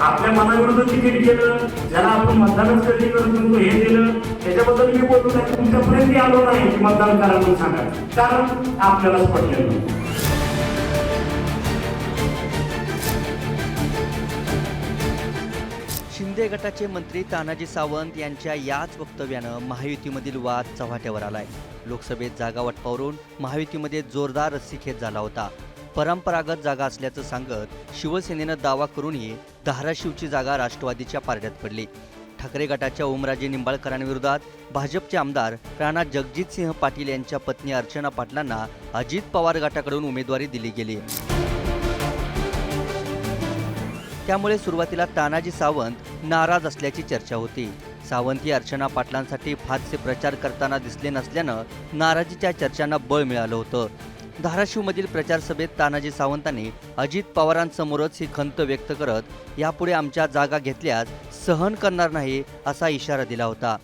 आपल्या मनाविरुद्ध तिकीट केलं ज्याला आपण मतदानच कधी करून नव्हतो हे दिलं त्याच्याबद्दल मी बोलतो नाही तुमच्यापर्यंत आलो नाही की मतदान करा म्हणून सांगा. कारण आपल्यालाच पडलेलं नाही. शिंदे गटाचे मंत्री तानाजी सावंत यांच्या याच वक्तव्यानं महायुतीमधील वाद चव्हाट्यावर आलाय. लोकसभेत जागा वाटपावरून महायुतीमध्ये जोरदार रस्सीखेच झाला होता. परंपरागत जागा असल्याचं सांगत शिवसेनेनं दावा करूनही धाराशिवची जागा राष्ट्रवादीच्या पारड्यात पडली. ठाकरे गटाच्या ओमराजे निंबाळकरांविरोधात भाजपचे आमदार राणा जगजितसिंह पाटील यांच्या पत्नी अर्चना पाटलांना अजित पवार गटाकडून उमेदवारी दिली गेली. त्यामुळे सुरुवातीला तानाजी सावंत नाराज असल्याची चर्चा होती. सावंत ही अर्चना पाटलांसाठी फारसे प्रचार करताना दिसले नसल्यानं नाराजीच्या चर्चांना बळ मिळालं होतं. धाराशिवमधील प्रचार सभेत तानाजी सावंतांनी अजित पवारांसमोरच ही खंत व्यक्त करत यापुढे आमच्या जागा घेतल्यास सहन करणार नाही असा इशारा दिला होता.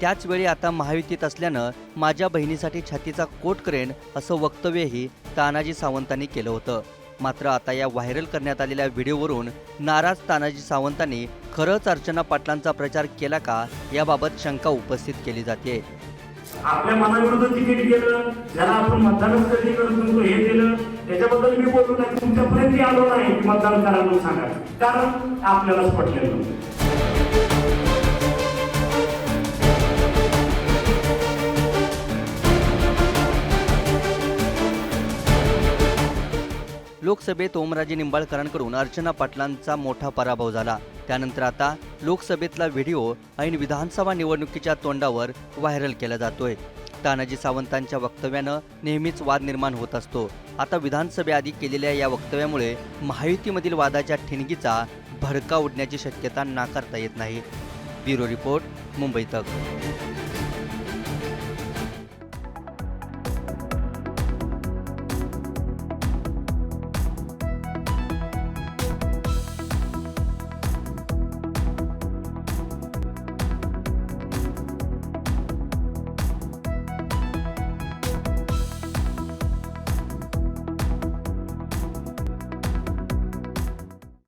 त्याचवेळी आता महायुतीत असल्यानं माझ्या बहिणीसाठी छातीचा कोट करेन असं वक्तव्यही तानाजी सावंतांनी केलं होतं. मात्र आता या व्हायरल करण्यात आलेल्या व्हिडिओवरून नाराज तानाजी सावंतांनी खरंच अर्चना पाटलांचा प्रचार केला का? याबाबत शंका उपस्थित केली जाते. आपल्या मनाविरुद्ध तिकीट गेलं ज्याला आपण मतदानच कधी करत नव्हतो हे दिलं त्याच्याबद्दल मी बोलतो नाही तुमच्यापर्यंत आलो नाही मतदान करा म्हणून सांगा कारण आपल्यालाच पटलेलं नव्हतं. लोकसभेत ओमराजे निंबाळकरांकडून अर्चना पाटलांचा मोठा पराभव झाला. त्यानंतर आता लोकसभेतला व्हिडिओ ऐन विधानसभा निवडणुकीच्या तोंडावर व्हायरल केला जातोय. तानाजी सावंतांच्या वक्तव्यानं नेहमीच वाद निर्माण होत असतो. आता विधानसभेआधी केलेल्या या वक्तव्यामुळे महायुतीमधील वादाच्या ठिणगीचा भडका उडण्याची शक्यता नाकारता येत नाही. ब्युरो रिपोर्ट मुंबई तक.